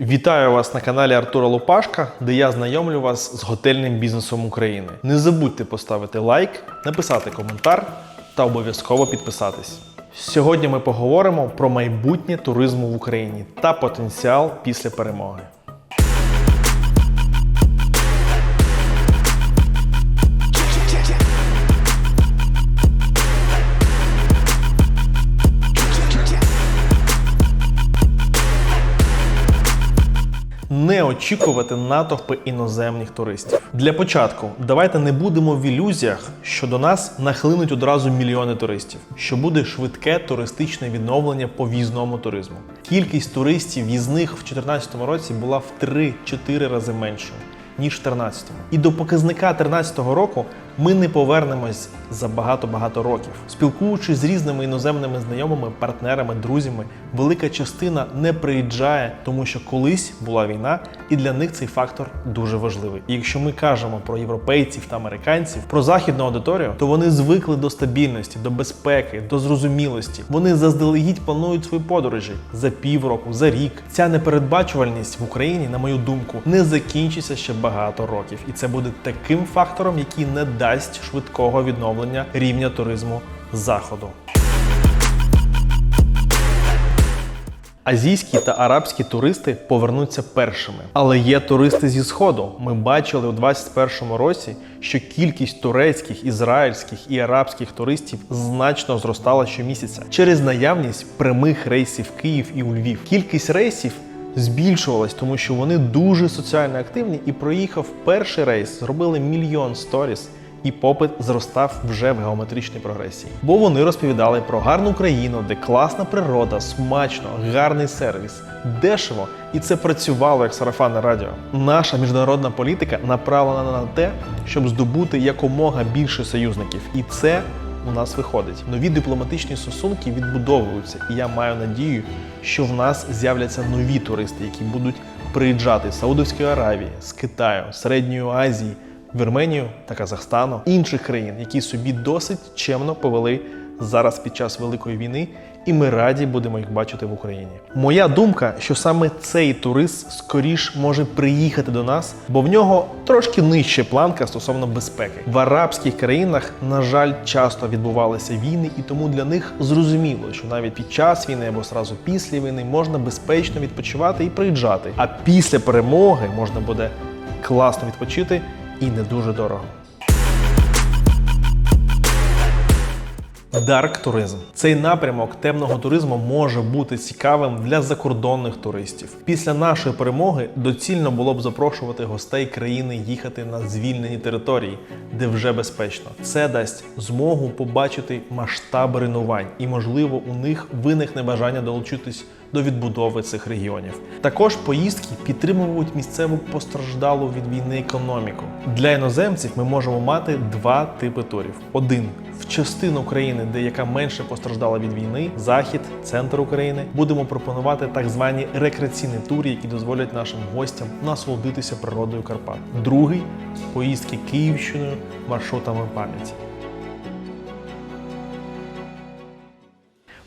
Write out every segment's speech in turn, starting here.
Вітаю вас на каналі Артура Лопашка, де я знайомлю вас з готельним бізнесом України. Не забудьте поставити лайк, написати коментар та обов'язково підписатись. Сьогодні ми поговоримо про майбутнє туризму в Україні та потенціал після перемоги. Не очікувати натовпи іноземних туристів. Для початку давайте не будемо в ілюзіях, що до нас нахлинуть одразу мільйони туристів, що буде швидке туристичне відновлення по в'їзному туризму. Кількість туристів в'їзних в 2014 році була в 3-4 рази меншою. Ніж в 13-му. І до показника 13-го року ми не повернемось за багато-багато років. Спілкуючись з різними іноземними знайомими, партнерами, друзями, велика частина не приїжджає, тому що колись була війна, і для них цей фактор дуже важливий. І якщо ми кажемо про європейців та американців, про західну аудиторію, то вони звикли до стабільності, до безпеки, до зрозумілості. Вони заздалегідь планують свої подорожі за півроку, за рік. Ця непередбачувальність в Україні, на мою думку, не закінчиться ще багато років, і це буде таким фактором, який не дасть швидкого відновлення рівня туризму заходу. Азійські та арабські туристи повернуться першими. Але є туристи зі сходу. Ми бачили у 2021 році, що кількість турецьких, ізраїльських і арабських туристів значно зростала щомісяця через наявність прямих рейсів Київ і у Львів. Кількість рейсів збільшувалась, тому що вони дуже соціально активні і проїхав перший рейс, зробили мільйон сторіс. І попит зростав вже в геометричній прогресії. Бо вони розповідали про гарну країну, де класна природа, смачно, гарний сервіс, дешево, і це працювало як сарафанне радіо. Наша міжнародна політика направлена на те, щоб здобути якомога більше союзників, і це у нас виходить. Нові дипломатичні стосунки відбудовуються, і я маю надію, що в нас з'являться нові туристи, які будуть приїжджати з Саудовської Аравії, з Китаю, Середньої Азії. Вірменію та Казахстану, інших країн, які собі досить чемно повели зараз під час великої війни, і ми раді будемо їх бачити в Україні. Моя думка, що саме цей турист скоріш може приїхати до нас, бо в нього трошки нижче планка стосовно безпеки. В арабських країнах, на жаль, часто відбувалися війни, і тому для них зрозуміло, що навіть під час війни або сразу після війни можна безпечно відпочивати і приїжджати. А після перемоги можна буде класно відпочити і не дуже дорого. Дарк туризм цей напрямок темного туризму може бути цікавим для закордонних туристів. Після нашої перемоги доцільно було б запрошувати гостей країни їхати на звільнені території, де вже безпечно. Це дасть змогу побачити масштаби руйнувань, і, можливо, у них виникне бажання долучитись до відбудови цих регіонів. Також поїздки підтримують місцеву постраждалу від війни економіку. Для іноземців ми можемо мати два типи турів: один в частину країни, де яка менше постраждала від війни, захід, центр України, будемо пропонувати так звані рекреаційні тури, які дозволять нашим гостям насолодитися природою Карпат. Другий поїздки Київщиною маршрутами пам'яті.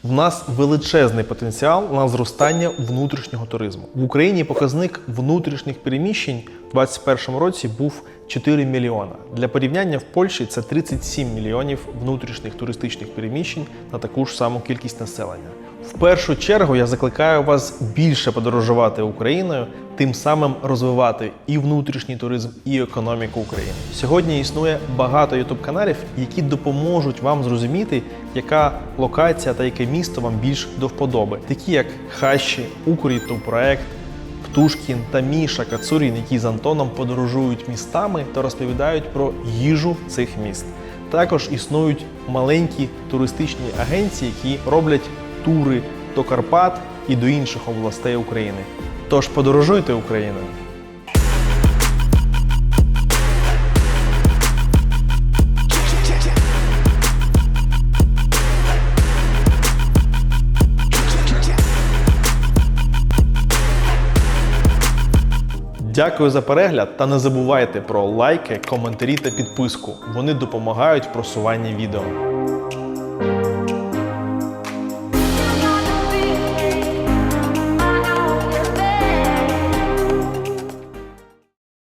В нас величезний потенціал на зростання внутрішнього туризму. В Україні показник внутрішніх переміщень у 2021 році був 4 мільйона. Для порівняння в Польщі це 37 мільйонів внутрішніх туристичних переміщень на таку ж саму кількість населення. В першу чергу я закликаю вас більше подорожувати Україною, тим самим розвивати і внутрішній туризм, і економіку України. Сьогодні існує багато ютуб каналів, які допоможуть вам зрозуміти, яка локація та яке місто вам більш до вподоби, такі як Хащі, Укріту, проект. Та Міша Кацурін, які з Антоном подорожують містами та розповідають про їжу цих міст. Також існують маленькі туристичні агенції, які роблять тури до Карпат і до інших областей України. Тож подорожуйте Україною! Дякую за перегляд та не забувайте про лайки, коментарі та підписку. Вони допомагають просуванні відео.